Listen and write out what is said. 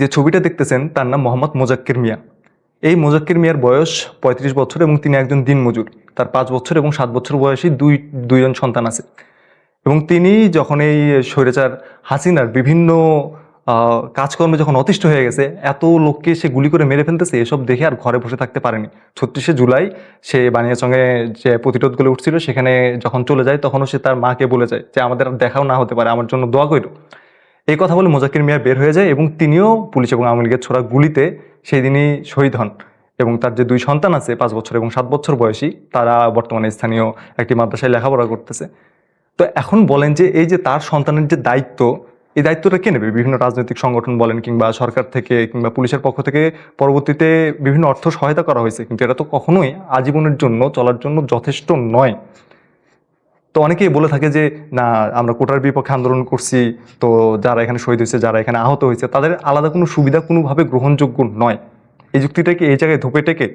যে ছবিটা দেখতেছেন, তার নাম মোহাম্মদ মোজাক্কির মিয়া। এই মোজাক্কির মিয়ার বয়স পঁয়ত্রিশ বছর এবং তিনি একজন দিনমজুর। তার পাঁচ বছর এবং সাত বছর বয়সী দুই, দুইজন সন্তান আছে। এবং তিনি যখন এই স্বৈরাচার হাসিনার বিভিন্ন কাজকর্মে যখন অতিষ্ঠ হয়ে গেছে, এত লোককে সে গুলি করে মেরে ফেলতেছে, এসব দেখে আর ঘরে বসে থাকতে পারেনি। ছত্রিশে জুলাই সে বানিয়াচঙ্গে যে প্রতিরোধগুলো উঠছিল, সেখানে যখন চলে যায়, তখনও সে তার মাকে বলে যায় যে, আমাদের দেখাও না হতে পারে, আমার জন্য দোয়া করো এই কথা বলে মোজাকির মিয়া বের হয়ে যায় এবং তিনিও পুলিশ এবং আওয়ামী লীগের ছোড়া গুলিতে সেই দিনই শহীদ হন। এবং তার যে দুই সন্তান আছে, পাঁচ বছর এবং সাত বছর বয়সী, তারা বর্তমানে স্থানীয় একটি মাদ্রাসায় লেখাপড়া করতেছে। তো এখন বলেন যে, এই যে তার সন্তানের যে দায়িত্ব, এই দায়িত্বটা কে নেবে? বিভিন্ন রাজনৈতিক সংগঠন বলেন কিংবা সরকার থেকে কিংবা পুলিশের পক্ষ থেকে পরবর্তীতে বিভিন্ন অর্থ সহায়তা করা হয়েছে। কিন্তু এটা তো কখনোই আজীবনের জন্য, চলার জন্য যথেষ্ট নয়। তো অনেকেই বলে থাকে যে, না, আমরা কোটার বিপক্ষে আন্দোলন করছি। তো যারা এখানে শহীদ হয়েছে, যারা এখানে আহত হয়েছে, তাদের আলাদা কোনো সুবিধা কোনোভাবে গ্রহণযোগ্য নয়। এই যুক্তিটাকে এই জায়গায় ধোপে টেকে